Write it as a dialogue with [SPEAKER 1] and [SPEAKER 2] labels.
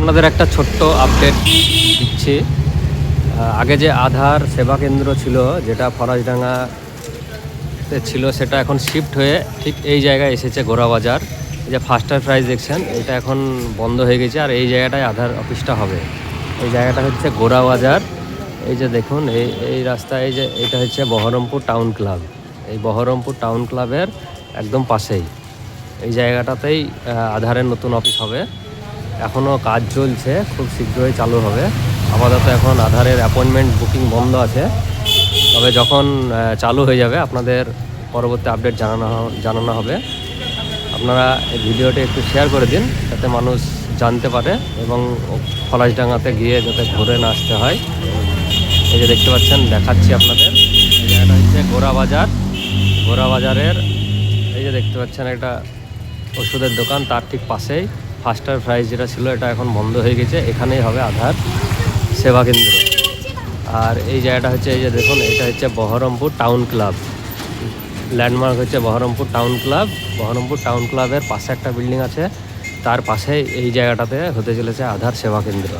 [SPEAKER 1] আপনাদের একটা ছোট্ট আপডেট দিচ্ছি। আগে যে আধার সেবা কেন্দ্র ছিল, যেটা ফরাজডাঙ্গাতে ছিল, সেটা এখন শিফট হয়ে ঠিক এই জায়গায় এসেছে গোড়াবাজার এই যে ফার্স্টার প্রাইজ দেখছেন, এটা এখন বন্ধ হয়ে গেছে, আর এই জায়গাটায় আধার অফিসটা হবে। এই জায়গাটা হচ্ছে গোড়াবাজার এই যে দেখুন, এই এই রাস্তায় এই যে, এটা হচ্ছে বহরমপুর টাউন ক্লাব এই বহরমপুর টাউন ক্লাবের একদম পাশেই। এই জায়গাটাতেই আধারের নতুন অফিস হবে। এখনও কাজ চলছে, খুব শীঘ্রই চালু হবে। আপাতত এখন আধারের অ্যাপয়েন্টমেন্ট বুকিং বন্ধ আছে। তবে যখন চালু হয়ে যাবে, আপনাদের পরবর্তী আপডেট জানানো জানানো হবে। আপনারা এই ভিডিওটি একটু শেয়ার করে দিন, যাতে মানুষ জানতে পারে এবং ফলাশডাঙ্গাতে গিয়ে যাতে ঘুরে না আসতে হয়। এই যে দেখতে পাচ্ছেন, দেখাচ্ছি আপনাদের। জায়গাটা হচ্ছে গোড়া বাজার। গোড়া বাজারের, এই যে দেখতে পাচ্ছেন, একটা ওষুধের দোকান, তার ঠিক পাশেই। ফাস্টার ফ্রাইজ যেটা ছিল, এটা এখন বন্ধ হয়ে গেছে। এখানেই হবে আধার সেবা কেন্দ্র। আর এই জায়গাটা হচ্ছে, এই যে দেখুন, এটা হচ্ছে বহরমপুর টাউন ক্লাব। ল্যান্ডমার্ক হচ্ছে Baharampur town club. Baharampur town ক্লাবের পাশে একটা বিল্ডিং আছে। তার পাশে এই জায়গাটাতে হতে চলেছে আধার সেবা কেন্দ্র।